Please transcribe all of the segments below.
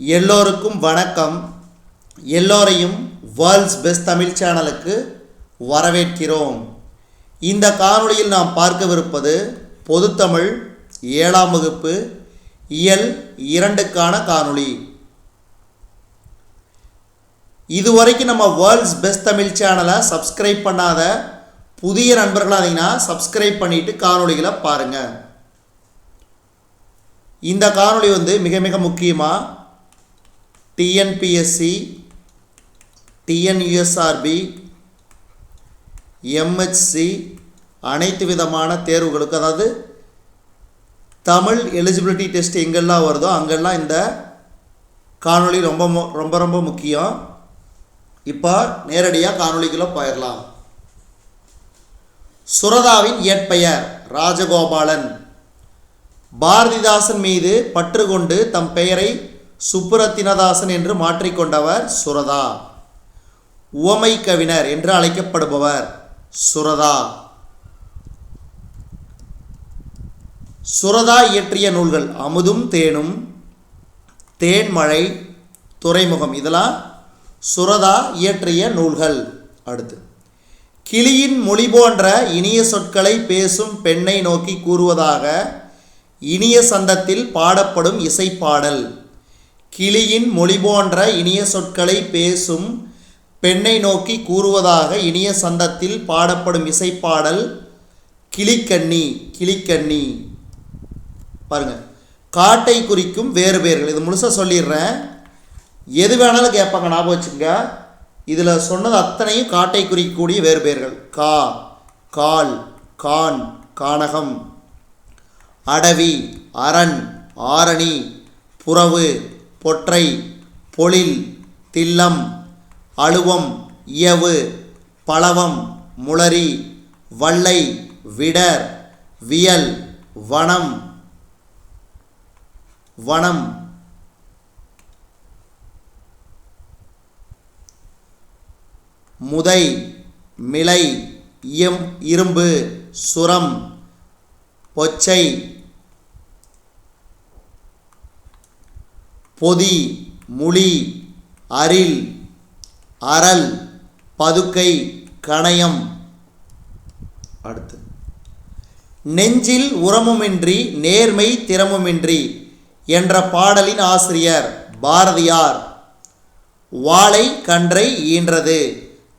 எல்லோருக்கும் வணக்கம். எல்லோரையும் வேர்ல்ட்ஸ் பெஸ்ட் தமிழ் சேனலுக்கு வரவேற்கிறோம். இந்த காணொளியில் நாம் பார்க்கவிருப்பது பொதுத்தமிழ் ஏழாம் வகுப்பு இயல் இரண்டுக்கான காணொளி. இதுவரைக்கும் நம்ம வேர்ல்ட்ஸ் பெஸ்ட் தமிழ் சேனலை சப்ஸ்கிரைப் பண்ணாத புதிய நண்பர்களாக இருந்தீங்கன்னா சப்ஸ்கிரைப் பண்ணிட்டு காணொளிகளை பாருங்கள் இந்த காணொளி வந்து மிக மிக முக்கியமாக டிஎன்பிஎஸ்சி டிஎன்யூஎஸ்ஆர்பி எம்ஹெச்சி அனைத்து விதமான தேர்வுகளுக்கு அதாவது தமிழ் எலிஜிபிலிட்டி டெஸ்ட் எங்கெல்லாம் வருதோ அங்கெல்லாம் இந்த காணொளி ரொம்ப ரொம்ப ரொம்ப முக்கியம். இப்போ நேரடியாக காணொலிக்குள்ளே போயிடலாம் சுரதாவின் இயற்பெயர் ராஜகோபாலன். பாரதிதாசன் மீது பற்று கொண்டு தம் பெயரை சுப்புரத்தினதாசன் என்று மாற்றிக்கொண்டவர் சுரதா. உவமை கவிஞர் என்று அழைக்கப்படுபவர் சுரதா. சுரதா இயற்றிய நூல்கள் அமுதும் தேனும் தேன்மழை துறைமுகம் இதெல்லாம் சுரதா இயற்றிய நூல்கள். அடுத்து கிளியின் மொழி போன்ற இனிய சொற்களை பேசும் பெண்ணை நோக்கி கூறுவதாக இனிய சந்தத்தில் பாடப்படும் இசைப்பாடல். கிளியின் மொழி போன்ற இனிய சொற்களை பேசும் பெண்ணை நோக்கி கூறுவதாக இனிய சந்தத்தில் பாடப்படும் இசைப்பாடல் கிளிக்கண்ணி கிளிக்கண்ணி. பாருங்க. காட்டை குறிக்கும் வேறு பெயர்கள். இது முழுசாக சொல்லிடுறேன். எது வேணாலும் கேட்பாங்க ஞாபகம் வச்சுங்க இதில் சொன்னது அத்தனையும் காட்டை குறிக்கக்கூடிய வேறு பெயர்கள். கா கால் கான் கானகம். அடவி அரண் ஆரணி புறவு. பொற்றை பொழில் தில்லம் அழுவம் இயவு பலவம் முளரி வள்ளை விடர் வியல் வனம் வனம். முதை மிளை இயம் இரும்பு சுரம் பொச்சை பொதி முளி அரில் அரல் பதுக்கை கணயம். அடுத்து. நெஞ்சில் உரமுமின்றி நேர்மை திறமுமின்றி என்ற பாடலின் ஆசிரியர் பாரதியார் வாழை கன்றை ஈன்றது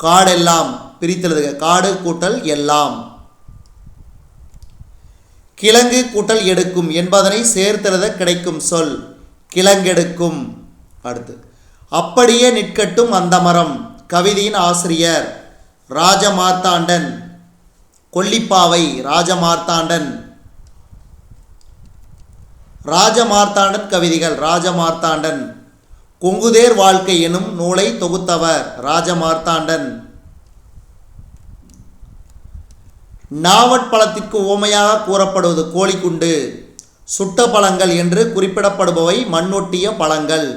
காடெல்லாம் பிரித்தெழுதுக காடு கூட்டல் எல்லாம். கிழங்கு கூட்டல் எடுக்கும் என்பதனை சேர்த்தெழுத கிடைக்கும் சொல். கிழங்கெடுக்கும். அடுத்து அப்படியே நிற்கட்டும் அந்த மரம். கவிதையின் ஆசிரியர் ராஜமார்த்தாண்டன் கொல்லிப்பாவை ராஜமார்த்தாண்டன். ராஜமார்த்தாண்டன் கவிதைகள் ராஜமார்த்தாண்டன். கொங்குதேர் வாழ்க்கை எனும் நூலை தொகுத்தவர் ராஜமார்த்தாண்டன். நாவற்பழத்திற்கு உவமையாக கூறப்படுவது கோழிக்குண்டு. சுட்ட பழங்கள் என்று குறிப்பிடப்படுபவை மண்ணொட்டிய பழங்கள்.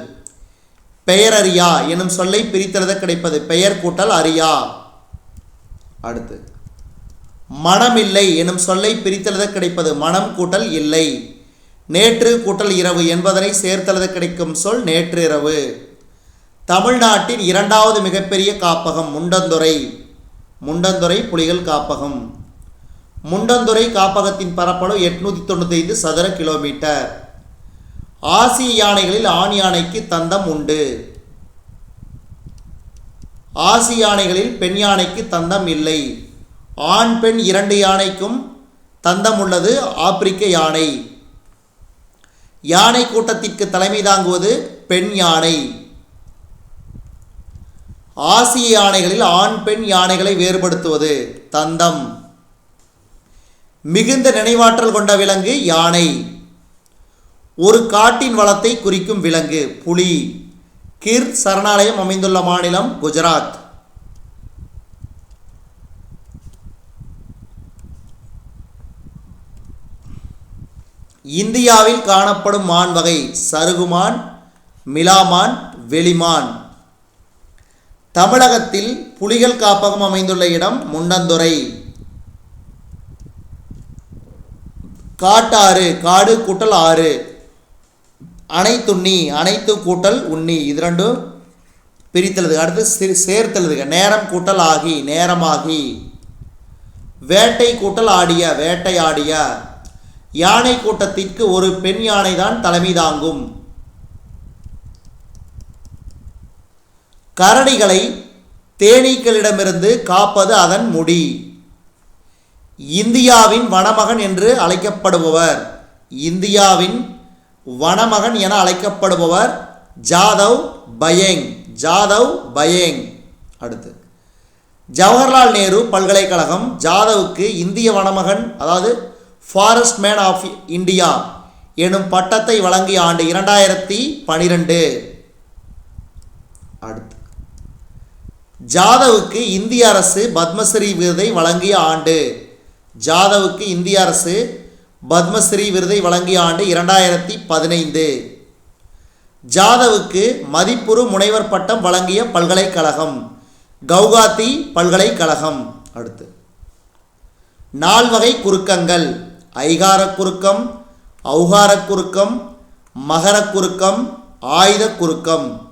பெயரறியா எனும் சொல்லை பிரித்தெழுத கிடைப்பது பெயர் கூட்டல் அறியா. அடுத்து மனமில்லை எனும் சொல்லை பிரித்தெழுத கிடைப்பது மனம் கூட்டல் இல்லை. நேற்று கூட்டல் இரவு என்பதனை சேர்த்தெழுத கிடைக்கும் சொல் நேற்று இரவு. தமிழ்நாட்டின் இரண்டாவது மிகப்பெரிய காப்பகம் முண்டந்துறை. முண்டந்துறை புலிகள் காப்பகம். முண்டந்துறை காப்பகத்தின் பரப்பளவு எட்நூற்றி தொண்ணூத்தைந்து சதுர கிலோமீட்டர். ஆசிய யானைகளில் ஆண் யானைக்கு தந்தம் உண்டு. ஆசிய யானைகளில் பெண் யானைக்கு தந்தம் இல்லை. ஆண் பெண் இரண்டு யானைக்கும் தந்தம் உள்ளது ஆப்பிரிக்க யானை. யானை கூட்டத்திற்கு தலைமை தாங்குவது பெண் யானை. ஆசிய யானைகளில் ஆண் பெண் யானைகளை வேறுபடுத்துவது தந்தம். மிகுந்த நினைவாற்றல் கொண்ட விலங்கு யானை. ஒரு காட்டின் வளத்தை குறிக்கும் விலங்கு புலி. கிர் சரணாலயம் அமைந்துள்ள மாநிலம் குஜராத். இந்தியாவில் காணப்படும் மான் வகை சருகுமான் மிலாமான் வெளிமான். தமிழகத்தில் புலிகள் காப்பகம் அமைந்துள்ள இடம் முண்டந்துறை. காட்டாறு காடு கூட்டல் ஆறு. அனைத்துண்ணி அனைத்து கூட்டல் உண்ணி. இது ரெண்டும் பிரித்தெழுது அடுத்து சி- நேரம் கூட்டல் ஆகி நேரமாகி. வேட்டை கூட்டல் ஆடிய வேட்டை ஆடிய. யானை கூட்டத்திற்கு ஒரு பெண் யானை தான் தலைமை தாங்கும். கரடிகளை தேனீக்களிடமிருந்து காப்பது அதன் முடி. இந்தியாவின் வனமகன் என்று அழைக்கப்படுபவர். இந்தியாவின் வனமகன் என அழைக்கப்படுபவர் ஜாதவ் பயேங். ஜாதவ் பயேங். அடுத்து. ஜவஹர்லால் நேரு பல்கலைக்கழகம் ஜாதவுக்கு இந்திய வனமகன் அதாவது ஃபாரஸ்ட் மேன் ஆஃப் இந்தியா எனும் பட்டத்தை வழங்கிய ஆண்டு இரண்டாயிரத்தி பனிரெண்டு. அடுத்து. ஜாதவுக்கு இந்திய அரசு பத்மஸ்ரீ விருதை வழங்கிய ஆண்டு ஜாதவுக்கு இந்திய அரசு பத்மஸ்ரீ விருதை வழங்கிய ஆண்டு இரண்டாயிரத்தி பதினைந்து. ஜாதவுக்கு மதிப்புறு முனைவர் பட்டம் வழங்கிய பல்கலைக்கழகம். கவுகாத்தி பல்கலைக்கழகம். அடுத்து. நால்வகை குறுக்கங்கள். ஐகாரக் குறுக்கம் ஔகாரக் குறுக்கம் மகரக் குறுக்கம் ஆயுதக் குறுக்கம்.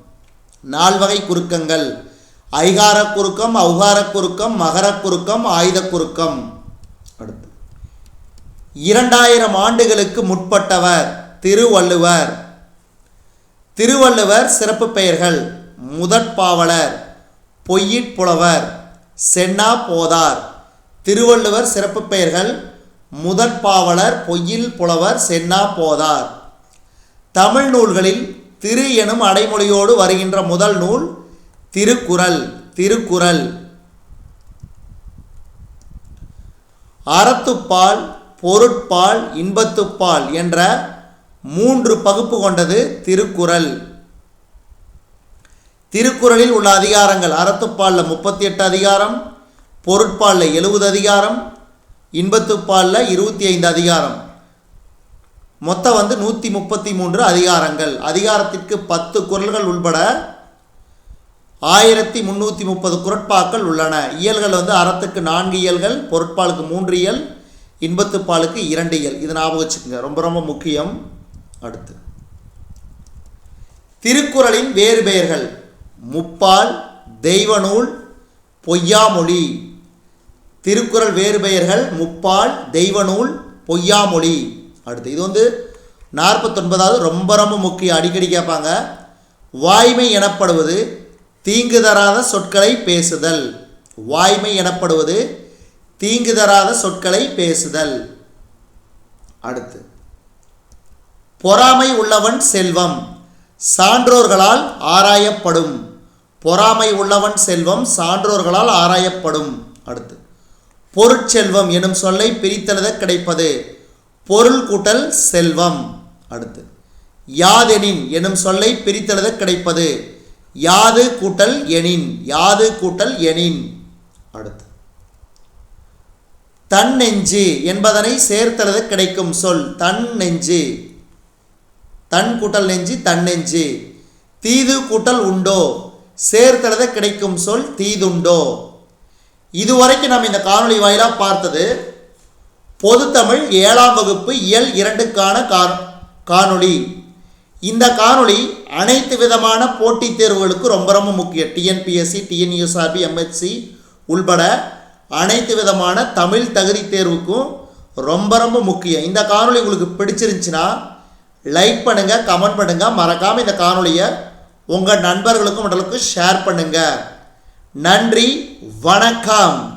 நால்வகை குறுக்கங்கள். ஐகார குறுக்கம் ஔகாரக் குறுக்கம் மகரக் குறுக்கம் ஆயுதக் குறுக்கம். அடுத்து இரண்டாயிரம் ஆண்டுகளுக்கு முற்பட்டவர் திருவள்ளுவர். திருவள்ளுவர் சிறப்பு பெயர்கள் முதற்பாவலர் பொய்யிற்புலவர் சென்னா போதார். திருவள்ளுவர் சிறப்பு பெயர்கள் முதற்பாவலர் பொய்யில் புலவர் சென்னா போதார். தமிழ் நூல்களில் திரு எனும் அடைமொழியோடு வருகின்ற முதல் நூல் திருக்குறள் திருக்குறள். அறத்துப்பால் பொருட்பால் இன்பத்துப்பால் என்ற மூன்று பகுப்பு கொண்டது திருக்குறள். திருக்குறளில் உள்ள அதிகாரங்கள் அறத்துப்பாலில் முப்பத்தி எட்டு அதிகாரம் பொருட்பாலில் எழுபது அதிகாரம் இன்பத்துப்பாலில் இருபத்தி ஐந்து அதிகாரம். மொத்தம் வந்து நூற்றி முப்பத்தி மூன்று அதிகாரங்கள். அதிகாரத்திற்கு பத்து குறள்கள் உள்பட ஆயிரத்தி முந்நூற்றி முப்பது குரட்பாக்கள் உள்ளன. இயல்கள் வந்து அறத்துக்கு நான்கு இயல்கள் பொருட்பாலுக்கு மூன்று இயல் இன்பத்துப்பாலுக்கு இரண்டு இயல். இது ஞாபகம் வச்சுக்கோங்க. ரொம்ப ரொம்ப முக்கியம். அடுத்து. திருக்குறளின் வேறு பெயர்கள். முப்பால் தெய்வநூல் பொய்யாமொழி. திருக்குறள் வேறு பெயர்கள். முப்பால் தெய்வநூல் பொய்யாமொழி. அடுத்து. இது வந்து நாற்பத்தொன்பதாவது ரொம்ப ரொம்ப முக்கியம். அடிக்கடி கேட்பாங்க. வாய்மை எனப்படுவது தீங்கு தராத சொற்களை பேசுதல். வாய்மை எனப்படுவது தீங்கு தராத சொற்களை பேசுதல். அடுத்து பொறாமை உள்ளவன் செல்வம். சான்றோர்களால் ஆராயப்படும். பொறாமை உள்ளவன் செல்வம் சான்றோர்களால் ஆராயப்படும். அடுத்து பொருட்செல்வம் எனும் சொல்லை பிரித்தெழுத கிடைப்பது பொருள் கூட்டல் செல்வம். அடுத்து யாதெனின் எனும் சொல்லை பிரித்தெழுத கிடைப்பது யாது கூட்டல் எனின் யாது கூட்டல் எனின். அடுத்து. தன் நெஞ்சு என்பதனை சேர்த்தலது கிடைக்கும் சொல் தன் நெஞ்சு. தன் கூட்டல் நெஞ்சு தன் நெஞ்சு. தீது கூட்டல் உண்டோ சேர்த்தலது கிடைக்கும் சொல் தீதுண்டோ. இதுவரைக்கும் நம்ம இந்த காணொளி வாயிலாக பார்த்தது பொதுத்தமிழ் ஏழாம் வகுப்பு இயல் இரண்டுக்கான கா- காணொளி. இந்த காணொளி அனைத்து விதமான போட்டித் தேர்வுகளுக்கு ரொம்ப ரொம்ப முக்கியம். டிஎன்பிஎஸ்சி டிஎன்யூஎஸ்ஆர்பி எம்ஹெச்சி உள்பட அனைத்து விதமான தமிழ் தகுதி தேர்வுக்கும் ரொம்ப ரொம்ப முக்கியம். இந்த காணொளி உங்களுக்கு பிடிச்சிருந்துச்சுன்னா லைக் பண்ணுங்கள் கமெண்ட் பண்ணுங்கள் மறக்காமல் இந்த காணொளியை உங்கள் நண்பர்களுக்கும் மற்றவர்களுக்கும் ஷேர் பண்ணுங்கள் நன்றி வணக்கம்.